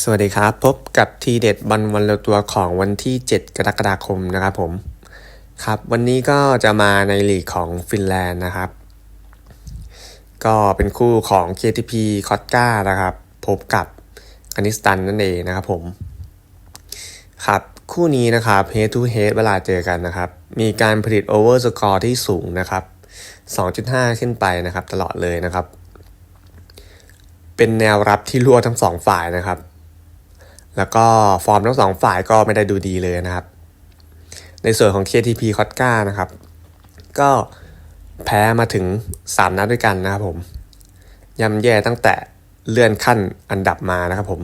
สวัสดีครับ พบกับทีเด็ดบอลวันละตัวของวันที่ 7 กรกฎาคมนะครับผมครับ วันนี้ก็จะมาในลีกของฟินแลนด์นะครับ ก็เป็นคู่ของ KTP คอตกานะครับ พบกับกานิสตันนั่นเองนะครับผม ครับคู่นี้นะครับ head to head เวลาเจอกันนะครับ มีการผลิต over score ที่สูงนะครับ 2.5 ขึ้นไปนะครับ ตลอดเลยนะครับ เป็นแนวรับที่รั่วทั้งสองฝ่ายนะครับ แล้วก็ฟอร์มทั้งสองฝ่ายก็ไม่ได้ดูดีเลยนะครับ ในส่วนของ KTP คอตกานะครับ ก็แพ้มาถึง 3 นัดด้วยกันนะครับผมย่ำแย่ตั้งแต่เลื่อนขั้นอันดับมานะครับผม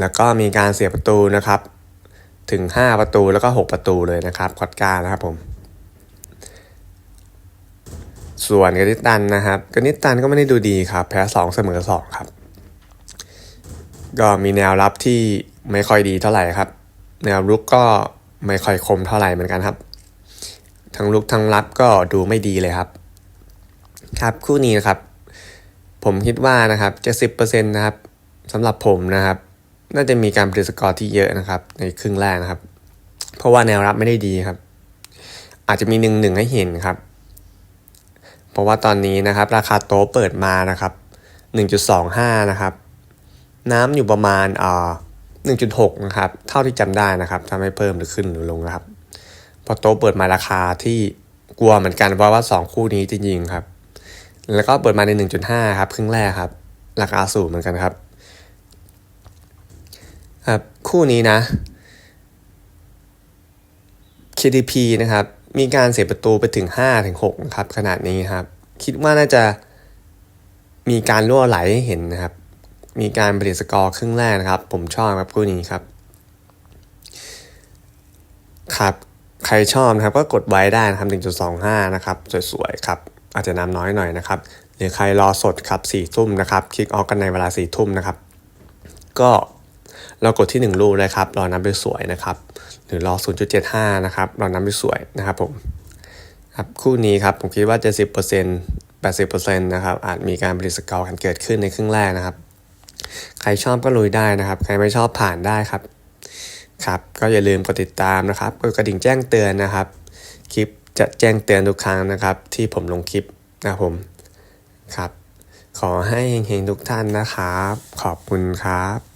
แล้วก็มีการเสียประตูนะครับ ถึง 5 ประตูแล้วก็ 6 ประตูเลยนะครับคอตกานะครับผม ส่วนกนิตันนะครับกนิตันก็ไม่ได้ดูดีครับ แพ้ 2 เสมอ 2 ครับ ก็มีแนวรับที่ไม่ค่อยดีเท่าไหร่ครับ แนวรุกก็ไม่ค่อยคมเท่าไหร่เหมือนกันครับ ทั้งลุกทั้งรับก็ดูไม่ดีเลยครับ ครับคู่นี้นะครับ ผมคิดว่านะครับจะสิบเปอร์เซ็นต์นะครับสำหรับผมนะครับ น่าจะมีการผลิสกอร์ที่เยอะนะครับ ในครึ่งแรกนะครับ เพราะว่าแนวรับไม่ได้ดีครับ อาจจะมีหนึ่งหนึ่งให้เห็นครับ เพราะว่าตอนนี้นะครับ ราคาโต๊ะเปิดมานะครับ 1.25 นะครับ น้ำอยู่ประมาณอ่า1.6นะครับ เท่าที่จำได้นะครับถ้าไม่เพิ่มหรือขึ้นหรือลงนะครับ พอโต๊ะเปิดมาราคาที่กลัวเหมือนกันเพราะว่า 2 คู่นี้จะยิงครับ แล้วก็เปิดมาใน 1.5 ครับ ครึ่งแรกครับ ราคาสูงเหมือนกันครับครับ คู่นี้นะ KDP นะครับ มีการเสียประตูไปถึง5ถึง6นะครับขนาดนี้ครับ คิดว่าน่าจะมีการรั่วไหลหเห็นนะครับ มีการผลิตสกอร์ครึ่งแรกนะครับ ผมชอบครับคู่นี้ครับ ครับใครชอบนะครับก็กดไว้ได้นะครับ 1.25 นะครับ สวยๆครับ อาจจะน้ำน้อยหน่อยนะครับ หรือใครรอสดครับ4ทุ่มนะครับคลิกออกกันในเวลา4ทุ่มนะครับ ก็เรากดที่ 1 ลูกเลยครับ รอน้ำไปสวยนะครับ หรือรอ 0.75 นะครับ รอน้ำไปสวยนะครับผมครับคู่นี้ครับผมคิดว่า 70% 80%นะครับอาจมีการผลิสกอร์กันเกิดขึ้นในครึ่งแรกนะครับ ใครชอบก็ลุยได้นะครับ ใครไม่ชอบผ่านได้ครับครับ ก็อย่าลืมกดติดตามนะครับกดกระดิ่งแจ้งเตือนนะครับ คลิปจะแจ้งเตือนทุกครั้งนะครับ ที่ผมลงคลิปนะผมครับ ขอให้เฮงๆทุกท่านนะครับ ขอบคุณครับ